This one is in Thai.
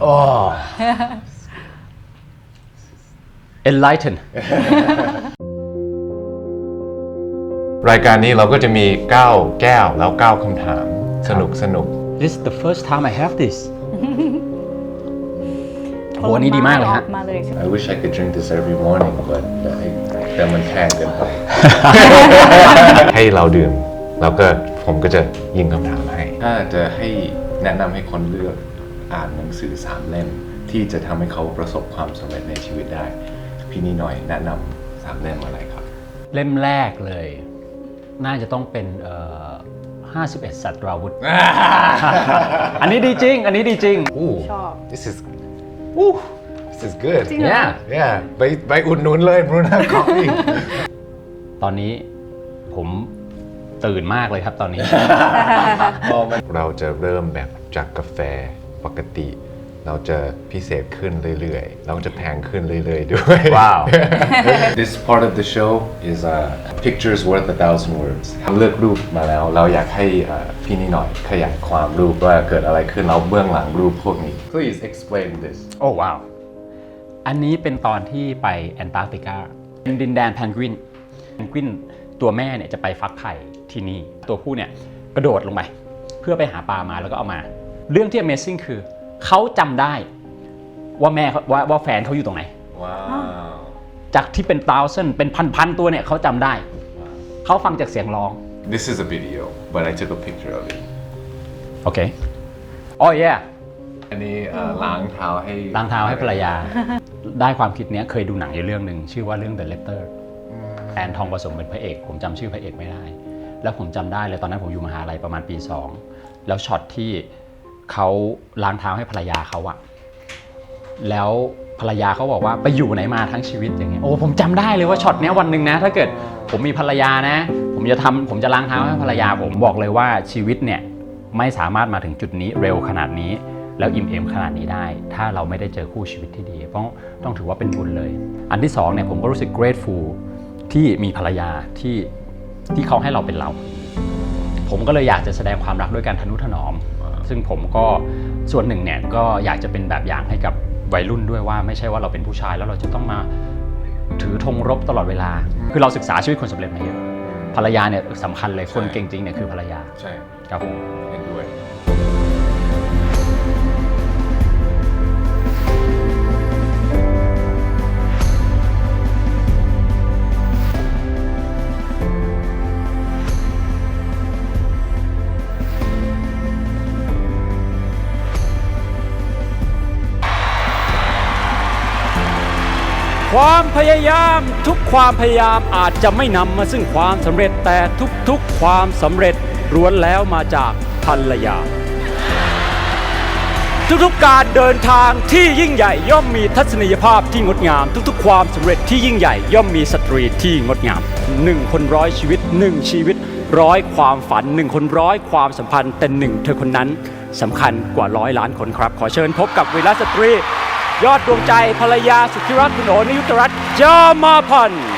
โอ้ enlighten รายการนี้เราก็จะมี 9 แก้วแล้ว 9คำถาม สนุกสนุก this is the first time I have this โหอันนี้ดีมากเลยฮะมาเลย I wish I could drink this every morning but แต่มันแพงเกินไป ให้เราดื่ม แล้วก็ผมก็จะยิงคำถามให้ ถ้าจะให้แนะนำให้คนเลือก อ่านหนังสือสามเล่มที่จะทำให้เขาประสบความสำเร็จในชีวิตได้ พี่นี่หน่อยแนะนำสามเล่มอะไรครับ เล่มแรกเลย น่าจะต้องเป็นเอ่อ51 สัตราวุธ อันนี้ดีจริง อันนี้ดีจริง Ooh, ชอบ this is Ooh, this is good จริงเหรอ yeah yeah ไปไปอุดหนุนเลยบรูน่าคอฟฟี่ตอนนี้ผมตื่นมากเลยครับตอนนี้ เราจะเริ่มแบบจากกาแฟ ปกติ เราจะพิเศษขึ้นเรื่อยๆ เราจะแพงขึ้นเรื่อยๆ ด้วยว้าว This part of the show is uh, pictures worth a thousand words เลือกรูปมาแล้ว เราอยากให้เอ่อพี่นี่หน่อยขยายความรูปว่าเกิดอะไรขึ้นแล้วเบื้องหลังรูปพวกนี้ Please explain this โอ้ว้าว อันนี้เป็นตอนที่ไปแอนตาร์กติกาเป็นดินแดนแพนกวิน แพนกวินตัวแม่เนี่ยจะไปฟักไข่ที่นี่ ตัวผู้เนี่ยกระโดดลงไป เพื่อไปหาปลามาแล้วก็เอามา เรื่องที่ Amazing คือ เขาจำได้ว่าแม่เขาว่าว่าแฟนเขาอยู่ตรงไหน ว้าวจากที่เป็น thousand เป็นพันๆตัวเนี่ยเขาจำได้ เขาฟังจากเสียงร้อง This is a video but I took a picture of it โอเคอ๋อ yeah อันนี้เอ่อล้างเท้าให้ล้างเท้าให้ภรรยา ได้ความคิดเนี้ยเคยดูหนังอยู่เรื่องหนึ่งชื่อว่าเรื่อง The Letter แอนทองผสมเป็นพระเอก ผมจำชื่อพระเอกไม่ได้ แล้วผมจำได้เลยตอนนั้นผมอยู่มหาลัยประมาณปี 2 แล้วช็อตที่ เขาล้างเท้าให้ภรรยาเขาอะแล้วภรรยาเขาบอกว่าไปอยู่ไหนมาทั้งชีวิตอย่างเงี้ยโอ้ผมจำได้เลยว่าช็อตเนี้ยวันหนึ่งนะ ถ้าเกิดผมมีภรรยานะ ผมจะทำผมจะล้างเท้าให้ภรรยาผมบอกเลยว่าชีวิตเนี่ยไม่สามารถมาถึงจุดนี้เร็วขนาดนี้ แล้วอิ่มเอมขนาดนี้ได้ ถ้าเราไม่ได้เจอคู่ชีวิตที่ดีต้องต้องถือว่าเป็นบุญเลย อันที่สองเนี่ยผมก็รู้สึก grateful ที่มีภรรยาที่ที่เขาให้เราเป็นเรา ผมก็เลยอยากจะแสดงความรักด้วยการทนุถนอม ซึ่งผมก็ส่วนหนึ่งเนี่ยก็อยากจะเป็นแบบอย่างให้กับวัยรุ่นด้วยว่าไม่ใช่ว่าเราเป็นผู้ชายแล้วเราจะต้องมาถือธงรบตลอดเวลา คือเราศึกษาชีวิตคนสำเร็จมาเยอะภรรยาเนี่ยสำคัญเลยคนเก่งจริงเนี่ยคือภรรยาใช่ครับผมเห็นด้วย ความพยายามทุกความพยายามอาจจะไม่นำมาซึ่งความสำเร็จแต่ทุกๆความสำเร็จล้วนแล้วมาจากภรรยา ทุกๆการเดินทางที่ยิ่งใหญ่ย่อมมีทัศนียภาพที่งดงาม ทุกๆ ความสำเร็จที่ยิ่งใหญ่ย่อมมีสตรีที่งดงามหนึ่งคนร้อยชีวิตหนึ่งชีวิตร้อยความฝันหนึ่งคนร้อยความสัมพันธ์แต่หนึ่งเธอคนนั้นสำคัญกว่าร้อยล้านคนครับ ขอเชิญพบกับวีรสตรี ยอดดวงใจภรรยาสุดที่รักคุณโอนิยุตรัตน์จามาพันธ์